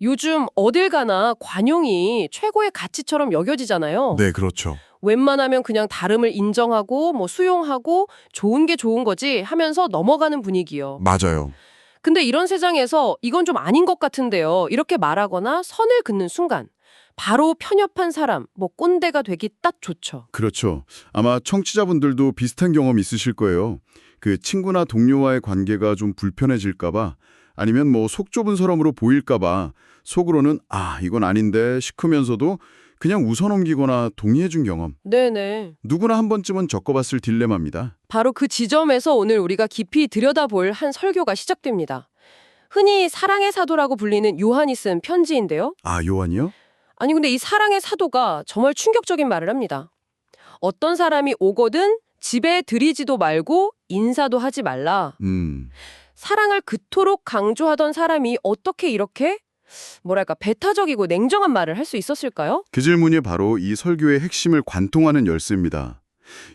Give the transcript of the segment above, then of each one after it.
요즘 어딜 가나 관용이 최고의 가치처럼 여겨지잖아요. 네, 그렇죠. 웬만하면 그냥 다름을 인정하고 뭐 수용하고 좋은 게 좋은 거지 하면서 넘어가는 분위기요. 맞아요. 근데 이런 세상에서 이건 좀 아닌 것 같은데요. 이렇게 말하거나 선을 긋는 순간 바로 편협한 사람, 뭐 꼰대가 되기 딱 좋죠. 그렇죠. 아마 청취자분들도 비슷한 경험 있으실 거예요. 그 친구나 동료와의 관계가 좀 불편해질까 봐 아니면 뭐 속 좁은 사람으로 보일까 봐 속으로는 아, 이건 아닌데 싶으면서도 그냥 웃어넘기거나 동의해준 경험. 네네. 누구나 한 번쯤은 겪어봤을 딜레마입니다. 바로 그 지점에서 오늘 우리가 깊이 들여다볼 한 설교가 시작됩니다. 흔히 사랑의 사도라고 불리는 요한이 쓴 편지인데요. 아, 요한이요? 아니 근데 이 사랑의 사도가 정말 충격적인 말을 합니다. 어떤 사람이 오거든 집에 들이지도 말고 인사도 하지 말라. 음, 사랑을 그토록 강조하던 사람이 어떻게 이렇게 뭐랄까 배타적이고 냉정한 말을 할 수 있었을까요? 그 질문이 바로 이 설교의 핵심을 관통하는 열쇠입니다.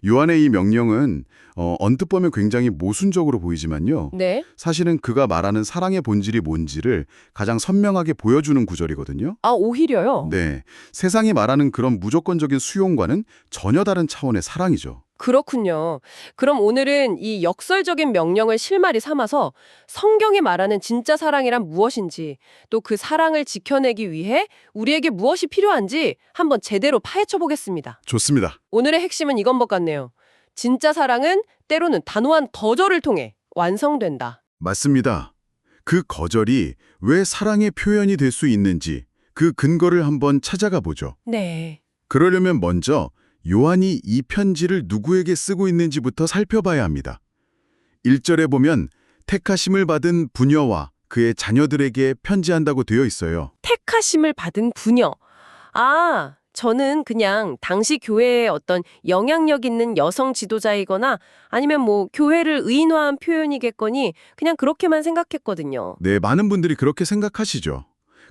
요한의 이 명령은 어, 언뜻 보면 굉장히 모순적으로 보이지만요. 네. 사실은 그가 말하는 사랑의 본질이 뭔지를 가장 선명하게 보여주는 구절이거든요. 아 오히려요. 네, 세상이 말하는 그런 무조건적인 수용과는 전혀 다른 차원의 사랑이죠. 그렇군요. 그럼 오늘은 이 역설적인 명령을 실마리 삼아서 성경이 말하는 진짜 사랑이란 무엇인지 또 그 사랑을 지켜내기 위해 우리에게 무엇이 필요한지 한번 제대로 파헤쳐 보겠습니다. 좋습니다. 오늘의 핵심은 이건 것 같네요. 진짜 사랑은 때로는 단호한 거절을 통해 완성된다. 맞습니다. 그 거절이 왜 사랑의 표현이 될 수 있는지 그 근거를 한번 찾아가 보죠. 네. 그러려면 먼저 요한이 이 편지를 누구에게 쓰고 있는지부터 살펴봐야 합니다. 1절에 보면 택하심을 받은 부녀와 그의 자녀들에게 편지한다고 되어 있어요. 택하심을 받은 부녀. 아, 저는 그냥 당시 교회의 어떤 영향력 있는 여성 지도자이거나 아니면 뭐 교회를 의인화한 표현이겠거니 그냥 그렇게만 생각했거든요. 네, 많은 분들이 그렇게 생각하시죠.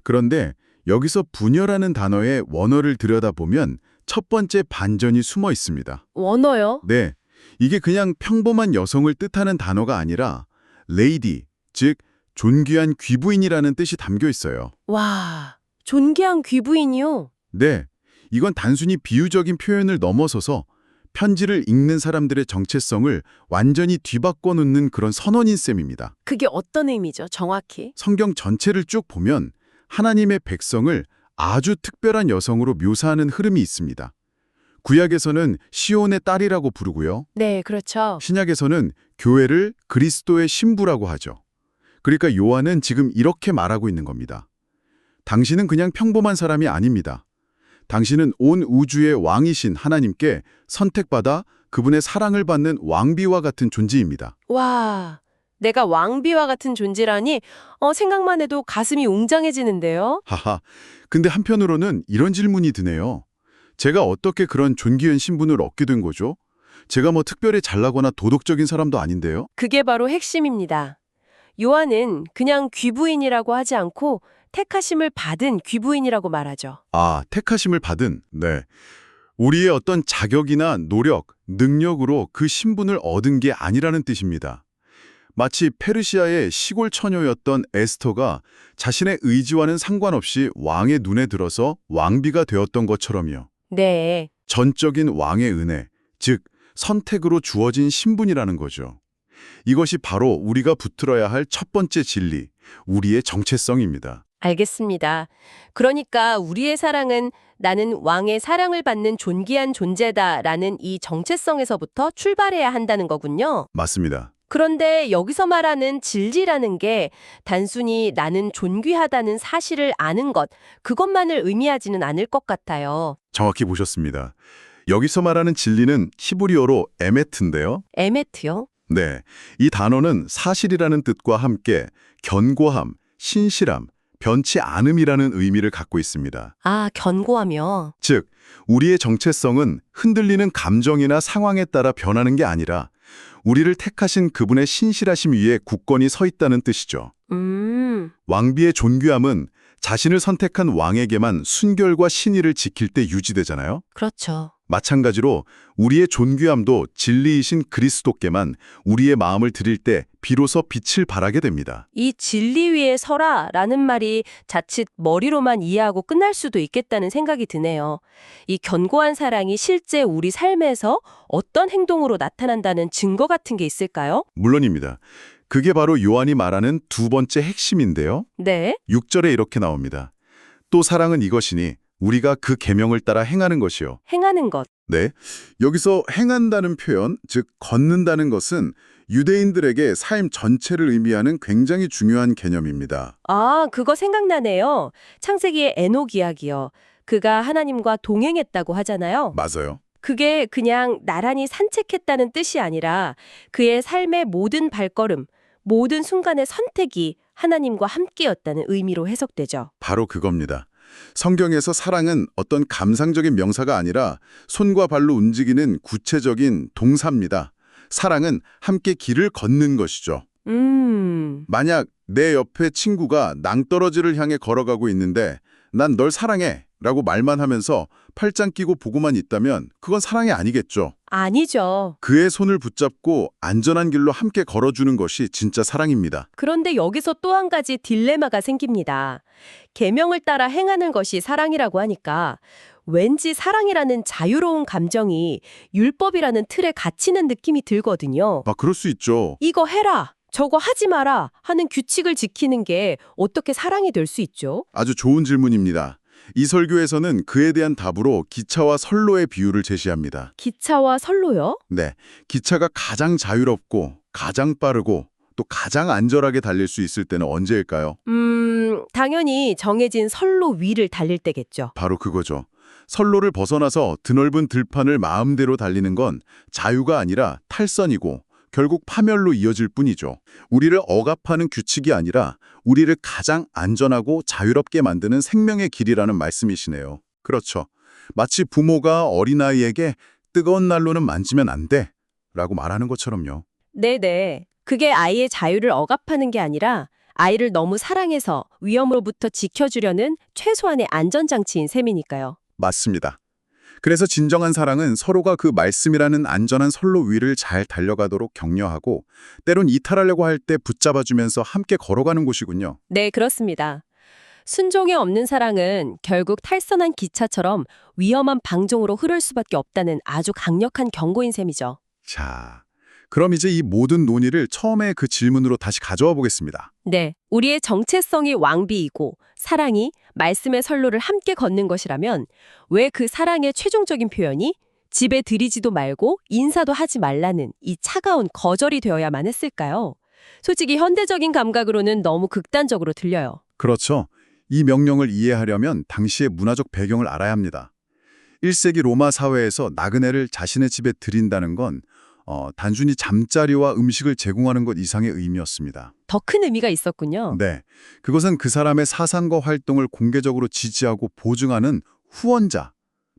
그런데 여기서 부녀라는 단어의 원어를 들여다보면 첫 번째 반전이 숨어 있습니다. 원어요? 네, 이게 그냥 평범한 여성을 뜻하는 단어가 아니라 레이디, 즉 존귀한 귀부인이라는 뜻이 담겨 있어요. 와, 존귀한 귀부인이요. 네, 이건 단순히 비유적인 표현을 넘어서서 편지를 읽는 사람들의 정체성을 완전히 뒤바꿔 놓는 그런 선언인 셈입니다. 그게 어떤 의미죠, 정확히? 성경 전체를 쭉 보면 하나님의 백성을 아주 특별한 여성으로 묘사하는 흐름이 있습니다. 구약에서는 시온의 딸이라고 부르고요. 네, 그렇죠. 신약에서는 교회를 그리스도의 신부라고 하죠. 그러니까 요한은 지금 이렇게 말하고 있는 겁니다. 당신은 그냥 평범한 사람이 아닙니다. 당신은 온 우주의 왕이신 하나님께 선택받아 그분의 사랑을 받는 왕비와 같은 존재입니다. 와, 내가 왕비와 같은 존재라니 어, 생각만 해도 가슴이 웅장해지는데요. 하하. 근데 한편으로는 이런 질문이 드네요. 제가 어떻게 그런 존귀한 신분을 얻게 된 거죠? 제가 뭐 특별히 잘나거나 도덕적인 사람도 아닌데요? 그게 바로 핵심입니다. 요한은 그냥 귀부인이라고 하지 않고 택하심을 받은 귀부인이라고 말하죠. 아, 택하심을 받은, 네. 우리의 어떤 자격이나 노력, 능력으로 그 신분을 얻은 게 아니라는 뜻입니다. 마치 페르시아의 시골 처녀였던 에스터가 자신의 의지와는 상관없이 왕의 눈에 들어서 왕비가 되었던 것처럼요. 네. 전적인 왕의 은혜, 즉 선택으로 주어진 신분이라는 거죠. 이것이 바로 우리가 붙들어야 할 첫 번째 진리, 우리의 정체성입니다. 알겠습니다. 그러니까 우리의 사랑은 나는 왕의 사랑을 받는 존귀한 존재다라는 이 정체성에서부터 출발해야 한다는 거군요. 맞습니다. 그런데 여기서 말하는 진리라는 게 단순히 나는 존귀하다는 사실을 아는 것, 그것만을 의미하지는 않을 것 같아요. 정확히 보셨습니다. 여기서 말하는 진리는 히브리어로 에메트인데요. 에메트요? 네, 이 단어는 사실이라는 뜻과 함께 견고함, 신실함, 변치 않음이라는 의미를 갖고 있습니다. 아, 견고하며. 즉, 우리의 정체성은 흔들리는 감정이나 상황에 따라 변하는 게 아니라 우리를 택하신 그분의 신실하심 위에 굳건히 서 있다는 뜻이죠. 음, 왕비의 존귀함은 자신을 선택한 왕에게만 순결과 신의를 지킬 때 유지되잖아요. 그렇죠. 마찬가지로 우리의 존귀함도 진리이신 그리스도께만 우리의 마음을 드릴 때 비로소 빛을 발하게 됩니다. 이 진리 위에 서라라는 말이 자칫 머리로만 이해하고 끝날 수도 있겠다는 생각이 드네요. 이 견고한 사랑이 실제 우리 삶에서 어떤 행동으로 나타난다는 증거 같은 게 있을까요? 물론입니다. 그게 바로 요한이 말하는 두 번째 핵심인데요. 네. 6절에 이렇게 나옵니다. 또 사랑은 이것이니 우리가 그 계명을 따라 행하는 것이요. 행하는 것. 네. 여기서 행한다는 표현, 즉 걷는다는 것은 유대인들에게 삶 전체를 의미하는 굉장히 중요한 개념입니다. 아, 그거 생각나네요. 창세기의 에녹 이야기요. 그가 하나님과 동행했다고 하잖아요. 맞아요. 그게 그냥 나란히 산책했다는 뜻이 아니라 그의 삶의 모든 발걸음, 모든 순간의 선택이 하나님과 함께였다는 의미로 해석되죠. 바로 그겁니다. 성경에서 사랑은 어떤 감상적인 명사가 아니라 손과 발로 움직이는 구체적인 동사입니다. 사랑은 함께 길을 걷는 것이죠. 음, 만약 내 옆에 친구가 낭떠러지를 향해 걸어가고 있는데 난 널 사랑해 라고 말만 하면서 팔짱 끼고 보고만 있다면 그건 사랑이 아니겠죠. 아니죠. 그의 손을 붙잡고 안전한 길로 함께 걸어주는 것이 진짜 사랑입니다. 그런데 여기서 또 한 가지 딜레마가 생깁니다. 계명을 따라 행하는 것이 사랑이라고 하니까 왠지 사랑이라는 자유로운 감정이 율법이라는 틀에 갇히는 느낌이 들거든요. 아, 그럴 수 있죠. 이거 해라, 저거 하지 마라 하는 규칙을 지키는 게 어떻게 사랑이 될 수 있죠? 아주 좋은 질문입니다. 이 설교에서는 그에 대한 답으로 기차와 선로의 비유를 제시합니다. 기차와 선로요? 네, 기차가 가장 자유롭고 가장 빠르고 또 가장 안전하게 달릴 수 있을 때는 언제일까요? 음, 당연히 정해진 선로 위를 달릴 때겠죠. 바로 그거죠. 선로를 벗어나서 드넓은 들판을 마음대로 달리는 건 자유가 아니라 탈선이고 결국 파멸로 이어질 뿐이죠. 우리를 억압하는 규칙이 아니라 우리를 가장 안전하고 자유롭게 만드는 생명의 길이라는 말씀이시네요. 그렇죠. 마치 부모가 어린아이에게 뜨거운 난로는 만지면 안 돼. 라고 말하는 것처럼요. 네네. 그게 아이의 자유를 억압하는 게 아니라 아이를 너무 사랑해서 위험으로부터 지켜주려는 최소한의 안전장치인 셈이니까요. 맞습니다. 그래서 진정한 사랑은 서로가 그 말씀이라는 안전한 선로 위를 잘 달려가도록 격려하고 때론 이탈하려고 할 때 붙잡아주면서 함께 걸어가는 곳이군요. 네, 그렇습니다. 순종에 없는 사랑은 결국 탈선한 기차처럼 위험한 방종으로 흐를 수밖에 없다는 아주 강력한 경고인 셈이죠. 자, 그럼 이제 이 모든 논의를 처음에 그 질문으로 다시 가져와 보겠습니다. 네, 우리의 정체성이 왕비이고 사랑이 말씀의 선로를 함께 걷는 것이라면 왜 그 사랑의 최종적인 표현이 집에 들이지도 말고 인사도 하지 말라는 이 차가운 거절이 되어야만 했을까요? 솔직히 현대적인 감각으로는 너무 극단적으로 들려요. 그렇죠. 이 명령을 이해하려면 당시의 문화적 배경을 알아야 합니다. 1세기 로마 사회에서 나그네를 자신의 집에 들인다는 건 어, 단순히 잠자리와 음식을 제공하는 것 이상의 의미였습니다. 더 큰 의미가 있었군요. 네, 그것은 그 사람의 사상과 활동을 공개적으로 지지하고 보증하는 후원자,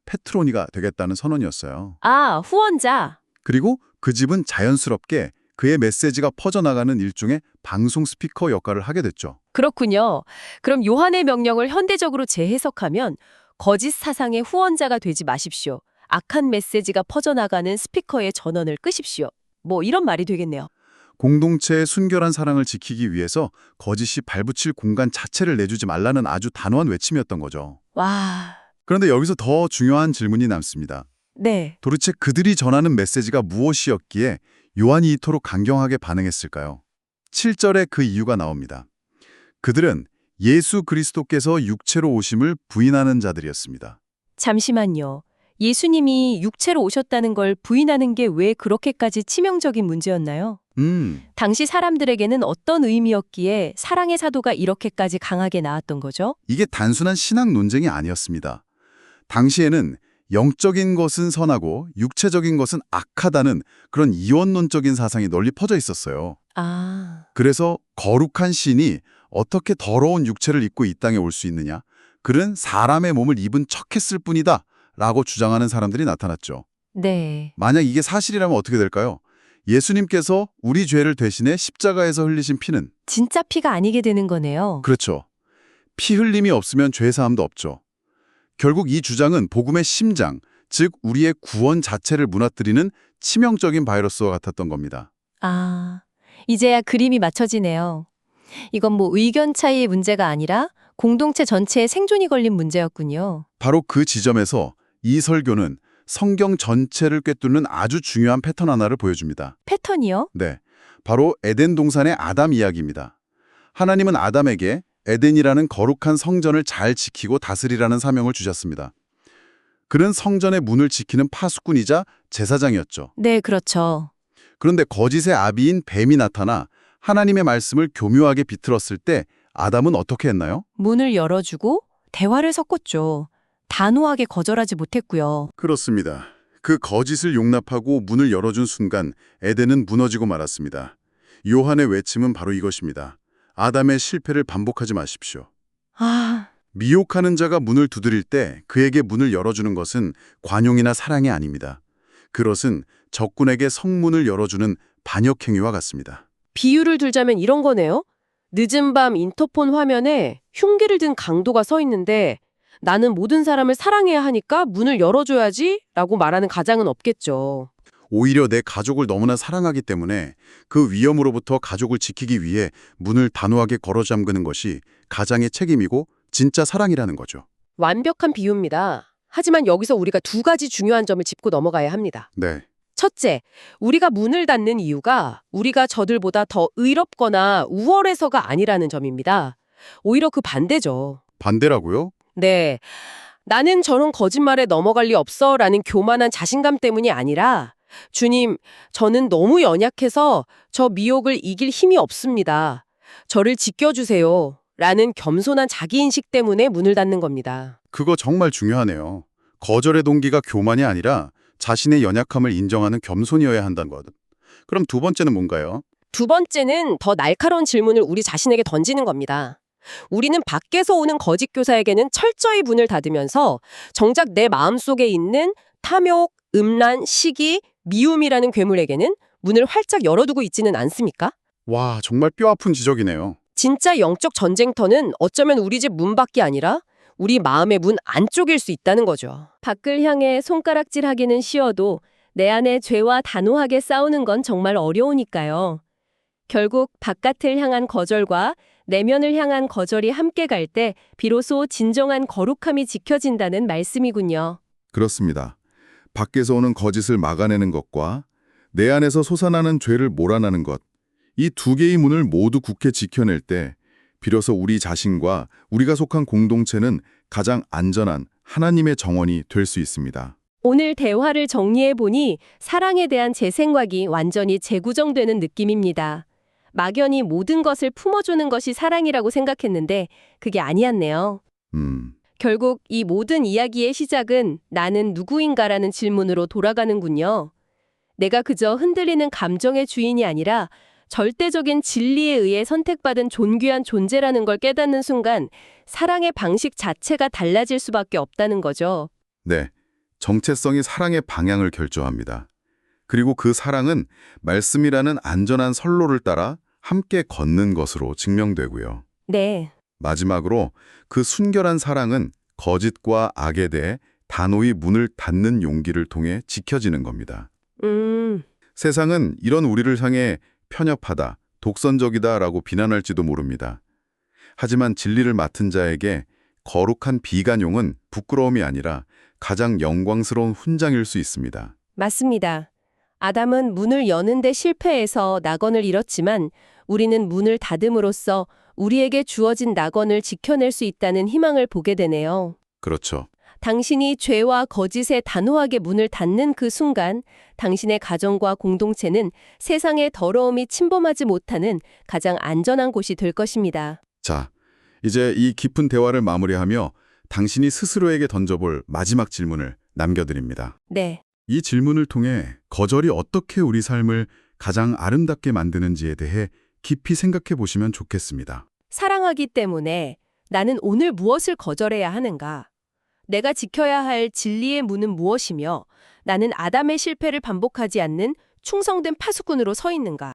페트로니가 되겠다는 선언이었어요. 아, 후원자. 그리고 그 집은 자연스럽게 그의 메시지가 퍼져나가는 일종의 방송 스피커 역할을 하게 됐죠. 그렇군요. 그럼 요한의 명령을 현대적으로 재해석하면 거짓 사상의 후원자가 되지 마십시오. 악한 메시지가 퍼져나가는 스피커의 전원을 끄십시오. 뭐 이런 말이 되겠네요. 공동체의 순결한 사랑을 지키기 위해서 거짓이 발붙일 공간 자체를 내주지 말라는 아주 단호한 외침이었던 거죠. 와, 그런데 여기서 더 중요한 질문이 남습니다. 네. 도대체 그들이 전하는 메시지가 무엇이었기에 요한이 이토록 강경하게 반응했을까요? 7절에 그 이유가 나옵니다. 그들은 예수 그리스도께서 육체로 오심을 부인하는 자들이었습니다. 잠시만요. 예수님이 육체로 오셨다는 걸 부인하는 게 왜 그렇게까지 치명적인 문제였나요? 음, 당시 사람들에게는 어떤 의미였기에 사랑의 사도가 이렇게까지 강하게 나왔던 거죠? 이게 단순한 신앙 논쟁이 아니었습니다. 당시에는 영적인 것은 선하고 육체적인 것은 악하다는 그런 이원론적인 사상이 널리 퍼져 있었어요. 아, 그래서 거룩한 신이 어떻게 더러운 육체를 입고 이 땅에 올 수 있느냐? 그는 사람의 몸을 입은 척했을 뿐이다. 라고 주장하는 사람들이 나타났죠. 네. 만약 이게 사실이라면 어떻게 될까요? 예수님께서 우리 죄를 대신해 십자가에서 흘리신 피는 진짜 피가 아니게 되는 거네요. 그렇죠. 피 흘림이 없으면 죄 사함도 없죠. 결국 이 주장은 복음의 심장, 즉 우리의 구원 자체를 무너뜨리는 치명적인 바이러스와 같았던 겁니다. 아, 이제야 그림이 맞춰지네요. 이건 뭐 의견 차이의 문제가 아니라 공동체 전체의 생존이 걸린 문제였군요. 바로 그 지점에서 이 설교는 성경 전체를 꿰뚫는 아주 중요한 패턴 하나를 보여줍니다. 패턴이요? 네, 바로 에덴 동산의 아담 이야기입니다. 하나님은 아담에게 에덴이라는 거룩한 성전을 잘 지키고 다스리라는 사명을 주셨습니다. 그는 성전의 문을 지키는 파수꾼이자 제사장이었죠. 네, 그렇죠. 그런데 거짓의 아비인 뱀이 나타나 하나님의 말씀을 교묘하게 비틀었을 때 아담은 어떻게 했나요? 문을 열어주고 대화를 섞었죠. 단호하게 거절하지 못했고요. 그렇습니다. 그 거짓을 용납하고 문을 열어준 순간 에덴은 무너지고 말았습니다. 요한의 외침은 바로 이것입니다. 아담의 실패를 반복하지 마십시오. 아, 미혹하는 자가 문을 두드릴 때 그에게 문을 열어주는 것은 관용이나 사랑이 아닙니다. 그것은 적군에게 성문을 열어주는 반역행위와 같습니다. 비유를 들자면 이런 거네요. 늦은 밤 인터폰 화면에 흉기를 든 강도가 서 있는데 나는 모든 사람을 사랑해야 하니까 문을 열어줘야지 라고 말하는 가장은 없겠죠. 오히려 내 가족을 너무나 사랑하기 때문에 그 위험으로부터 가족을 지키기 위해 문을 단호하게 걸어 잠그는 것이 가장의 책임이고 진짜 사랑이라는 거죠. 완벽한 비유입니다. 하지만 여기서 우리가 두 가지 중요한 점을 짚고 넘어가야 합니다. 네. 첫째, 우리가 문을 닫는 이유가 우리가 저들보다 더 의롭거나 우월해서가 아니라는 점입니다. 오히려 그 반대죠. 반대라고요? 네. 나는 저런 거짓말에 넘어갈 리 없어 라는 교만한 자신감 때문이 아니라 주님, 저는 너무 연약해서 저 미혹을 이길 힘이 없습니다. 저를 지켜주세요. 라는 겸손한 자기인식 때문에 문을 닫는 겁니다. 그거 정말 중요하네요. 거절의 동기가 교만이 아니라 자신의 연약함을 인정하는 겸손이어야 한다는 것. 그럼 두 번째는 뭔가요? 두 번째는 더 날카로운 질문을 우리 자신에게 던지는 겁니다. 우리는 밖에서 오는 거짓 교사에게는 철저히 문을 닫으면서 정작 내 마음속에 있는 탐욕, 음란, 시기, 미움이라는 괴물에게는 문을 활짝 열어두고 있지는 않습니까? 와, 정말 뼈아픈 지적이네요. 진짜 영적 전쟁터는 어쩌면 우리 집 문 밖이 아니라 우리 마음의 문 안쪽일 수 있다는 거죠. 밖을 향해 손가락질하기는 쉬워도 내 안의 죄와 단호하게 싸우는 건 정말 어려우니까요. 결국 바깥을 향한 거절과 내면을 향한 거절이 함께 갈 때 비로소 진정한 거룩함이 지켜진다는 말씀이군요. 그렇습니다. 밖에서 오는 거짓을 막아내는 것과 내 안에서 솟아나는 죄를 몰아내는 것, 이 두 개의 문을 모두 굳게 지켜낼 때 비로소 우리 자신과 우리가 속한 공동체는 가장 안전한 하나님의 정원이 될 수 있습니다. 오늘 대화를 정리해 보니 사랑에 대한 제 생각이 완전히 재구정되는 느낌입니다. 막연히 모든 것을 품어주는 것이 사랑이라고 생각했는데 그게 아니었네요. 음, 결국 이 모든 이야기의 시작은 나는 누구인가라는 질문으로 돌아가는군요. 내가 그저 흔들리는 감정의 주인이 아니라 절대적인 진리에 의해 선택받은 존귀한 존재라는 걸 깨닫는 순간 사랑의 방식 자체가 달라질 수밖에 없다는 거죠. 네. 정체성이 사랑의 방향을 결정합니다. 그리고 그 사랑은 말씀이라는 안전한 선로를 따라 함께 걷는 것으로 증명되고요. 네. 마지막으로 그 순결한 사랑은 거짓과 악에 대해 단호히 문을 닫는 용기를 통해 지켜지는 겁니다. 음, 세상은 이런 우리를 향해 편협하다, 독선적이다 라고 비난할지도 모릅니다. 하지만 진리를 맡은 자에게 거룩한 비관용은 부끄러움이 아니라 가장 영광스러운 훈장일 수 있습니다. 맞습니다. 아담은 문을 여는데 실패해서 낙원을 잃었지만 우리는 문을 닫음으로써 우리에게 주어진 낙원을 지켜낼 수 있다는 희망을 보게 되네요. 그렇죠. 당신이 죄와 거짓에 단호하게 문을 닫는 그 순간 당신의 가정과 공동체는 세상의 더러움이 침범하지 못하는 가장 안전한 곳이 될 것입니다. 자, 이제 이 깊은 대화를 마무리하며 당신이 스스로에게 던져볼 마지막 질문을 남겨드립니다. 네. 이 질문을 통해 거절이 어떻게 우리 삶을 가장 아름답게 만드는지에 대해 깊이 생각해 보시면 좋겠습니다. 사랑하기 때문에 나는 오늘 무엇을 거절해야 하는가? 내가 지켜야 할 진리의 문은 무엇이며 나는 아담의 실패를 반복하지 않는 충성된 파수꾼으로 서 있는가?